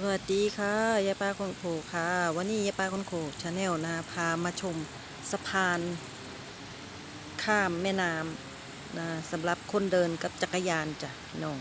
สวัสดีค่ะยายปลาคนโขค่ะ วันนี้ยายปลาคนโขชาแนลนะพามาชมสะพาน ข้ามแม่น้ำนะสำหรับคนเดินกับจักรยานจ้ะน้อง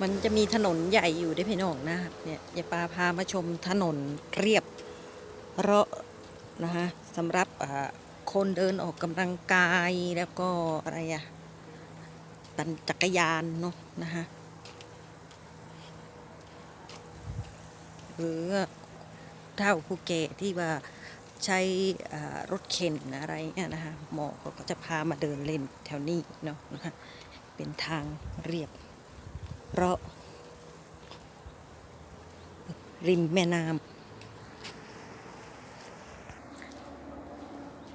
มันจะมีถนนใหญ่อยู่ได้พี่น้องนะครับเนี่ยยายปาพามาชมถนนเรียบเราะนะคะสำหรับคนเดินออกกำลังกายแล้วก็อะไรอะปั่นจักรยานเนาะนะคะหรือเท่าผู้แก่ที่ว่าใช้รถเข็นอะไรเงี้ยนะคะหมอเขาก็จะพามาเดินเล่นแถวนี้เนาะนะคะเป็นทางเรียบ เพราะ ริมแม่น้ำ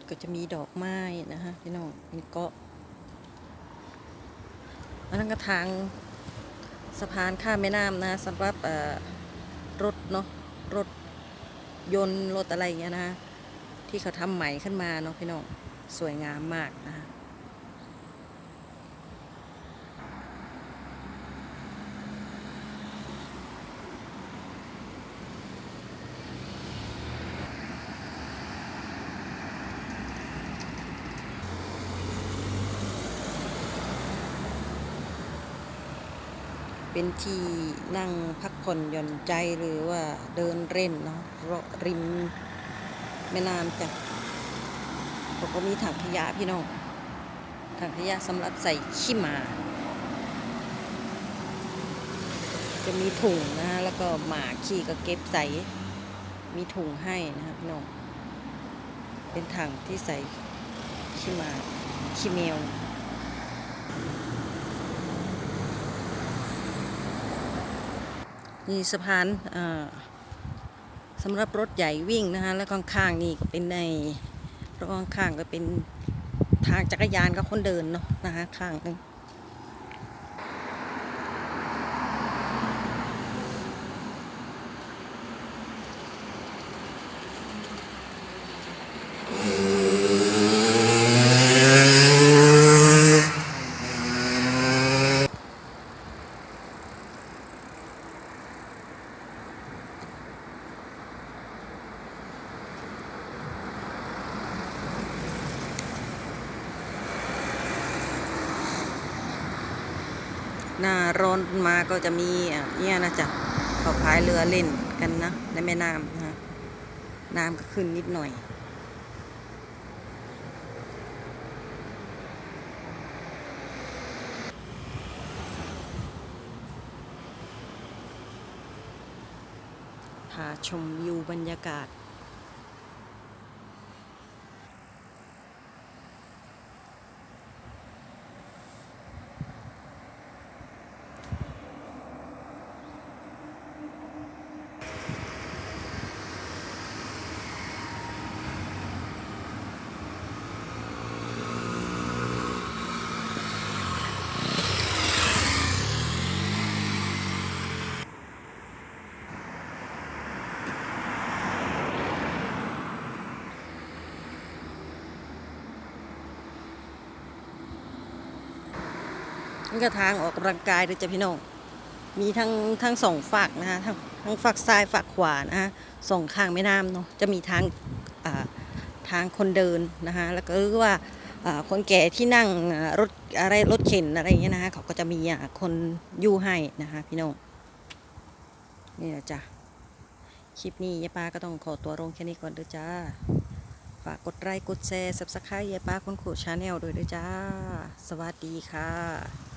ก็จะมีดอกไม้นะฮะพี่น้องมีเกาะอันนั้นก็ทางสะพานข้ามแม่น้ำนะสำหรับรถเนาะรถยนต์รถอะไรอย่างเงี้ยนะฮะที่เขาทำใหม่ขึ้นมาเนาะพี่น้องสวยงามมากนะฮะ เป็นที่นั่งพักผ่อนหย่อนใจหรือว่าเดินเล่นเนาะริมแม่น้ำจ้ะเขาก็มีถังขยะพี่น้องถังขยะสำหรับใส่ขี้หมา จะมีถุงนะฮะแล้วก็หมาขี้ก็เก็บใส่ มีถุงให้นะครับพี่น้องเป็นถังที่ใส่ขี้หมาขี้แมว นี่สะพานสำหรับรถใหญ่วิ่งนะคะ แล้วข้างๆนี่ก็เป็นในแล้วข้างๆก็เป็นทางจักรยานกับคนเดินเนาะนะคะข้างหนึง หน้าร้อนมาก็จะมีเนี่ยนะจ๊ะเขาพายเรือเล่นกันนะในแม่น้ำนะน้ำก็ขึ้นนิดหน่อยพาชมวิวบรรยากาศ นี่ก็ทางออกกำลังกายเลยจ้ะพี่น้อง มีทั้งทั้งสองฝั่งนะคะทั้งทั้งฝั่งซ้ายฝั่งขวานะคะสองข้างแม่น้ำเนาะจะมีทางทางคนเดินนะคะแล้วก็หรือว่าคนแก่ที่นั่งรถอะไรรถเข็นอะไรอย่างเงี้ยนะคะเขาก็จะมีคนยู่ให้นะคะพี่น้องนี่นะจ้ะคลิปนี้ยายปาก็ต้องขอตัวลงแค่นี้ก่อนเด้อจ้าฝากกดไลค์กดแชร์ subscribe ยายปาคนขู่ชาแนลด้วยด้อจ้า สวัสดีค่ะ